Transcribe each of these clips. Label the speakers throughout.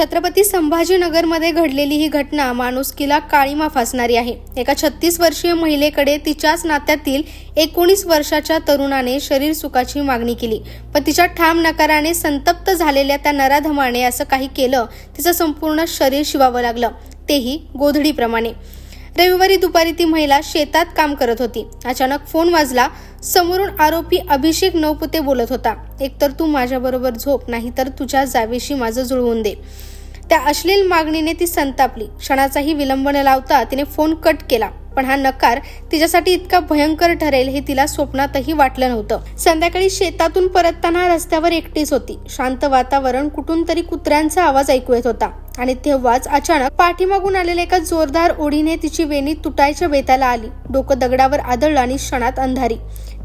Speaker 1: छत्रपती संभाजीनगरमध्ये घडलेली ही घटना माणुसकीला काळीमा फासणारी आहे. एका छत्तीस वर्षीय महिलेकडे तिच्याच नात्यातील एकोणीस वर्षाच्या तरुणाने शरीर सुखाची मागणी केली. पण तिच्या ठाम नकाराने संतप्त झालेल्या त्या नराधमाने असं काही केलं तिचं संपूर्ण शरीर शिवावं लागलं. तेही गोधडीप्रमाणे. रविवारी दुपारी ती महिला शेतात काम करत होती. अचानक फोन वाजला. समोरून आरोपी अभिषेक नवपुते बोलत होता. एकतर तू माझ्याबरोबर झोप नाही तर तुझ्या जावेशी माझं जुळवून दे. त्या अश्लील मागणीने ती संतापली. क्षणाचाही विलंब न लावता तिने फोन कट केला. पण हा नकार तिच्यासाठी इतका भयंकर ठरेल हे तिला स्वप्नातही वाटलं नव्हतं. संध्याकाळी शेतातून परतताना रस्त्यावर एकटीच होती. शांत वातावरण कुठून तरी कुत्र्यांचा आवाज ऐकू येत होता. आणि तेव्हाच अचानक पाठीमागून आलेल्या एका जोरदार ओढीने तिची वेणी तुटायच्या बेताला आली. डोकं दगडावर आदळलं आणि क्षणात अंधारी.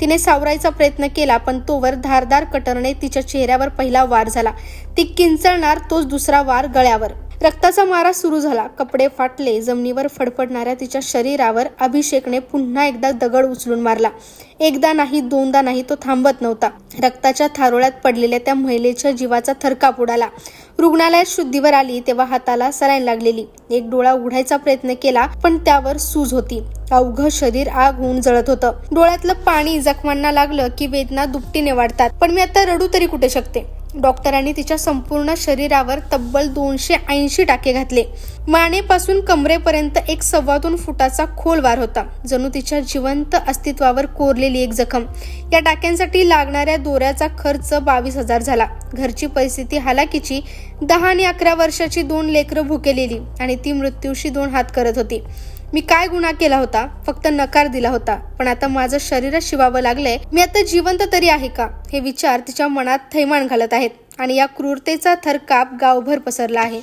Speaker 1: तिने सावरायचा प्रयत्न केला पण तोवर धारदार कटरने तिच्या चेहऱ्यावर पहिला वार झाला. ती किंचळणार तोच दुसरा वार गळ्यावर. रक्ताचा मारा सुरू झाला. कपडे फाटले जमिनीवर फडफडणाऱ्या तिच्या शरीरावर अभिषेकने पुन्हा एकदा दगड उचलून मारला. एकदा नाही दोनदा नाही तो थांबत नव्हता. रक्ताच्या थारोळ्यात पडलेल्या त्या महिलेच्या जीवाचा थरकाप उडाला. रुग्णालयात शुद्धीवर आली तेव्हा हाताला सलाईन लागलेली. एक डोळा उघडायचा प्रयत्न केला पण त्यावर सूज होती. अवघ शरीर आग होऊन जळत होतं. डोळ्यातलं पाणी जखमांना लागलं की वेदना दुपटीने वाढतात. पण मी आता रडू तरी कुठे शकते? डॉक्टरांनी तिच्या संपूर्ण शरीरावर तब्बल दोनशे ऐंशी टाके घातले. मानेपासून कमरेपर्यंत एक सव्वा दोन फुटाचा खोल वार होता. जणू तिच्या जिवंत अस्तित्वावर कोरलेली एक जखम. या टाक्यांसाठी लागणाऱ्या दोऱ्याचा खर्च बावीस हजार झाला. घरची परिस्थिती हालाकीची दहा आणि अकरा वर्षाची दोन लेकरं भुकेलेली आणि ती मृत्यूशी दोन हात करत होती. मी काय गुन्हा केला होता? फक्त नकार दिला होता. पण आता माझं शरीरच शिवावं लागलंय. मी आता जिवंत तरी आहे का? हे विचार तिच्या मनात थैमान घालत आहेत आणि या क्रूरतेचा थरकाप गावभर पसरला आहे.